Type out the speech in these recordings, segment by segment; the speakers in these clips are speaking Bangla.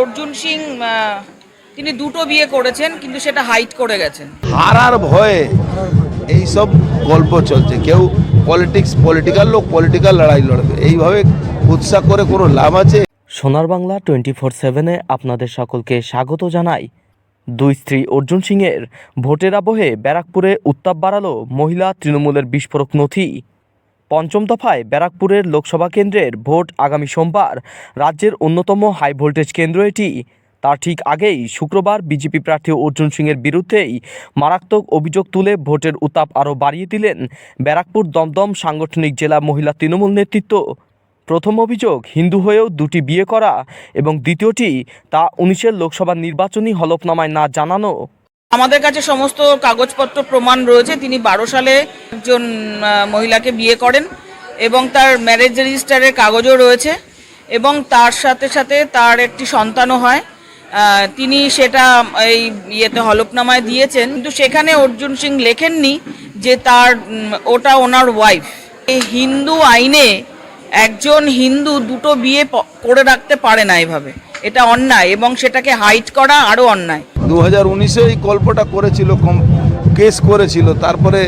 অর্জুন সিং তিনি দুটো বিয়ে করেছেন কিন্তু সেটা হাইট করে গেছেন। হারার ভয়ে এই সব গল্প চলছে। কেউ পলিটিক্স পলিটিক্যাল লোক পলিটিক্যাল লড়াই লড়বে। এইভাবে উৎসাহ করে কোনো লাভ আছে? সোনার বাংলা টোয়েন্টি ফোর সেভেনে আপনাদের সকলকে স্বাগত জানাই। দুই স্ত্রী অর্জুন সিংয়ের ভোটের আবহে ব্যারাকপুরে উত্তাপ বাড়ালো মহিলা তৃণমূলের বিস্ফোরক নথি। পঞ্চম দফায় ব্যারাকপুরের লোকসভা কেন্দ্রের ভোট আগামী সোমবার রাজ্যের অন্যতম হাই ভোল্টেজ কেন্দ্র এটি। তার ঠিক আগেই শুক্রবার বিজেপি প্রার্থী অর্জুন সিংয়ের বিরুদ্ধেই মারাত্মক অভিযোগ তুলে ভোটের উত্তাপ আরও বাড়িয়ে দিলেন ব্যারাকপুর দমদম সাংগঠনিক জেলা মহিলা তৃণমূল নেতৃত্ব। প্রথম অভিযোগ, হিন্দু হয়েও দুটি বিয়ে করা এবং দ্বিতীয়টি তা উনিশের লোকসভা নির্বাচনী হলফনামায় না জানানো। আমাদের কাছে সমস্ত কাগজপত্র প্রমাণ রয়েছে। তিনি বারো সালে একজন মহিলাকে বিয়ে করেন এবং তার ম্যারেজ রেজিস্টারের কাগজও রয়েছে এবং তার সাথে সাথে তার একটি সন্তানও হয়। তিনি সেটা এই ইয়েতে হলফনামায় দিয়েছেন। কিন্তু সেখানে অর্জুন সিং লেখেননি যে তার ওটা ওনার ওয়াইফ এই হিন্দু আইনে একজন হিন্দু দুটো বিয়ে করে রাখতে পারে না এভাবে। এটা অন্যায় এবং সেটাকে হাইট করা আরও অন্যায়। দু হাজার উনিশে এই গল্পটা করেছিল, কম কেস করেছিল, তারপরে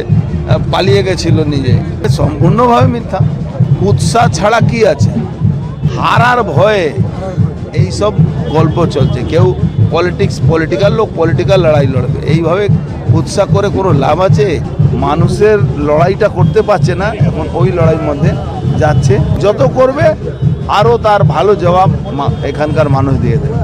পালিয়ে গেছিল নিজে। সম্পূর্ণভাবে মিথ্যা। উৎসাহ ছাড়া কি আছে? হারার ভয়ে এই সব গল্প চলছে। কেউ পলিটিক্স, পলিটিক্যাল লোক পলিটিক্যাল লড়াই লড়বে। এইভাবে উৎসাহ করে কোনো লাভ আছে? মানুষের লড়াইটা করতে পারছে না, এখন ওই লড়াইয়ের মধ্যে যাচ্ছে। যত করবে, আরও তার ভালো জবাব এখানকার মানুষ দিয়ে দেবে।